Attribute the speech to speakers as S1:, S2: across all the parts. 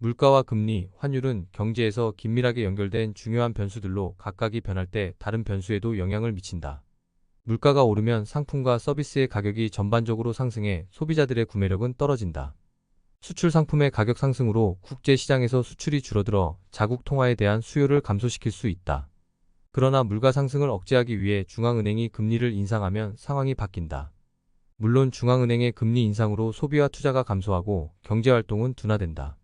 S1: 물가와 금리, 환율은 경제에서 긴밀하게 연결된 중요한 변수들로 각각이 변할 때 다른 변수에도 영향을 미친다. 물가가 오르면 상품과 서비스의 가격이 전반적으로 상승해 소비자들의 구매력은 떨어진다. 수출 상품의 가격 상승으로 국제 시장에서 수출이 줄어들어 자국 통화에 대한 수요를 감소시킬 수 있다. 그러나 물가 상승을 억제하기 위해 중앙은행이 금리를 인상하면 상황이 바뀐다. 물론 중앙은행의 금리 인상으로 소비와 투자가 감소하고 경제활동은 둔화된다.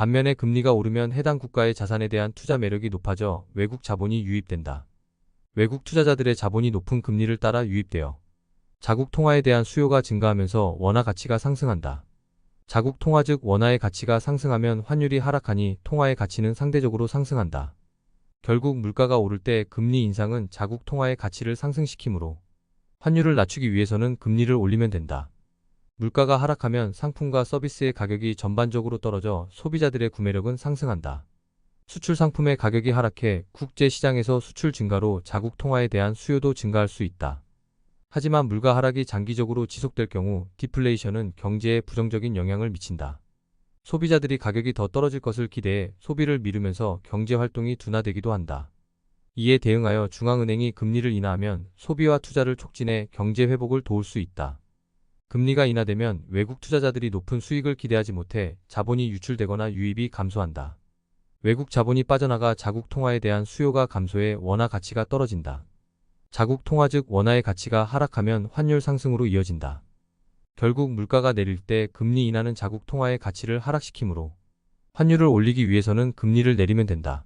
S1: 반면에 금리가 오르면 해당 국가의 자산에 대한 투자 매력이 높아져 외국 자본이 유입된다. 외국 투자자들의 자본이 높은 금리를 따라 유입되어 자국 통화에 대한 수요가 증가하면서 원화 가치가 상승한다. 자국 통화 즉 원화의 가치가 상승하면 환율이 하락하니 통화의 가치는 상대적으로 상승한다. 결국 물가가 오를 때 금리 인상은 자국 통화의 가치를 상승시키므로 환율을 낮추기 위해서는 금리를 올리면 된다. 물가가 하락하면 상품과 서비스의 가격이 전반적으로 떨어져 소비자들의 구매력은 상승한다. 수출 상품의 가격이 하락해 국제 시장에서 수출 증가로 자국 통화에 대한 수요도 증가할 수 있다. 하지만 물가 하락이 장기적으로 지속될 경우 디플레이션은 경제에 부정적인 영향을 미친다. 소비자들이 가격이 더 떨어질 것을 기대해 소비를 미루면서 경제 활동이 둔화되기도 한다. 이에 대응하여 중앙은행이 금리를 인하하면 소비와 투자를 촉진해 경제 회복을 도울 수 있다. 금리가 인하되면 외국 투자자들이 높은 수익을 기대하지 못해 자본이 유출되거나 유입이 감소한다. 외국 자본이 빠져나가 자국 통화에 대한 수요가 감소해 원화 가치가 떨어진다. 자국 통화 즉 원화의 가치가 하락하면 환율 상승으로 이어진다. 결국 물가가 내릴 때 금리 인하는 자국 통화의 가치를 하락시키므로 환율을 올리기 위해서는 금리를 내리면 된다.